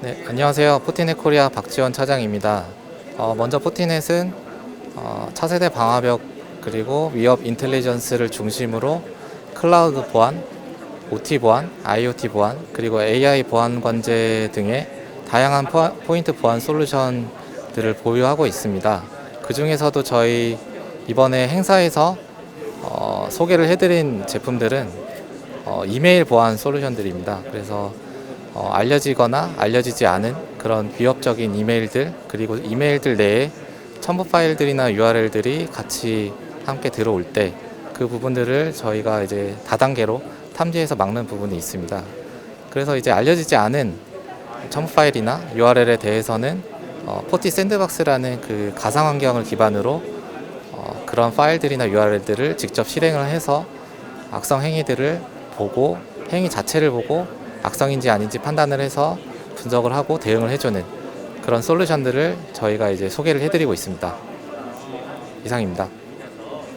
네, 안녕하세요. 포티넷 코리아 박지원 차장입니다. 어, 먼저 포티넷은 어, 차세대 방화벽 그리고 위협 인텔리전스를 중심으로 클라우드 보안, OT 보안, IoT 보안, 그리고 AI 보안 관제 등의 다양한 포, 포인트 보안 솔루션들을 보유하고 있습니다. 그 중에서도 저희 이번에 행사에서 어, 소개를 해드린 제품들은 어, 이메일 보안 솔루션들입니다. 그래서 어, 알려지거나 알려지지 않은 그런 위협적인 이메일들 그리고 이메일들 내에 첨부 파일들이나 URL들이 같이 함께 들어올 때 그 부분들을 저희가 이제 다단계로 탐지해서 막는 부분이 있습니다. 그래서 이제 알려지지 않은 첨부 파일이나 URL에 대해서는 어, 포티 샌드박스라는 그 가상 환경을 기반으로 어, 그런 파일들이나 URL들을 직접 실행을 해서 악성 행위들을 보고 행위 자체를 보고 악성인지 아닌지 판단을 해서 분석을 하고 대응을 해주는 그런 솔루션들을 저희가 이제 소개를 해드리고 있습니다. 이상입니다.